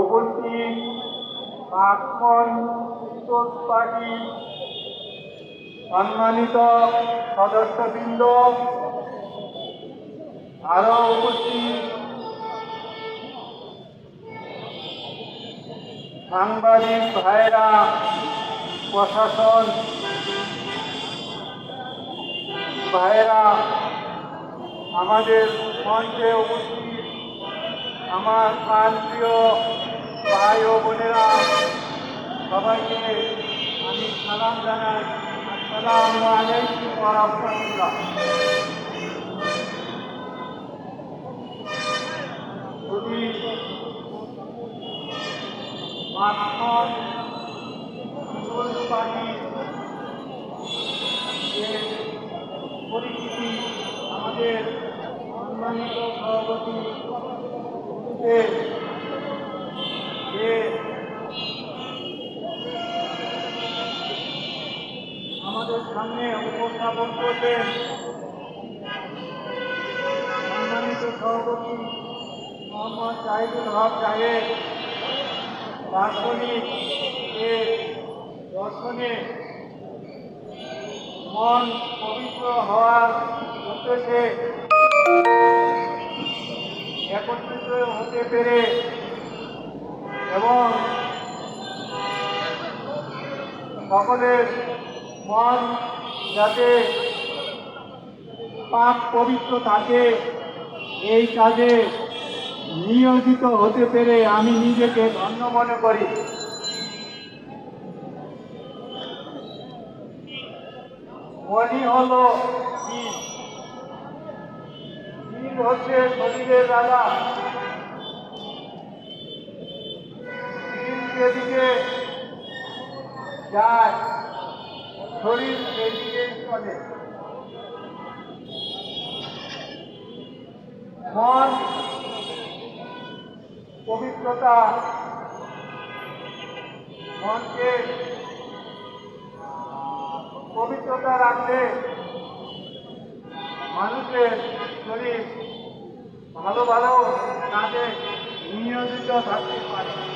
উপস্থিত প্রাক্তন পার্টির সম্মানিত সদস্যবৃন্দ আরও উপস্থিত। সাংবাদিক ভাইরা প্রশাসন ভাইরা আমাদের মঞ্চে উপস্থিত। আমার প্রান্তীয় ভাই ও বোনেরা, সবাইকে আমি সালাম জানাই আসসালামু আলাইকুম রাহমাতুল্লাহ। মাখন যে পরিস্থিতি আমাদের সম্মানিত সভাপতি সামনে উপস্থাপন করবেন সম্মানিত সভাপতি মোহাম্মদ জাহিদুল হক সাহেব, দার্শনিক এর দর্শনে মন পবিত্র হওয়ার উদ্দেশ্যে একত্রিত হতে পেরে এবং সকলের মন যাতে পাপ পবিত্র থাকে, এই কাজে নিয়োজিত হতে পেরে আমি নিজেকে ধন্য মনে করি। মনই হলো বীজ হচ্ছে শরীরের রাজা। যেদিকে যায় শরীর সেদিকে চলে মন, পবিত্রতা, মনকে পবিত্রতা রাখলে মানুষের শরীর ভালো ভালো কাজে নিয়োজিত থাকতে পারে।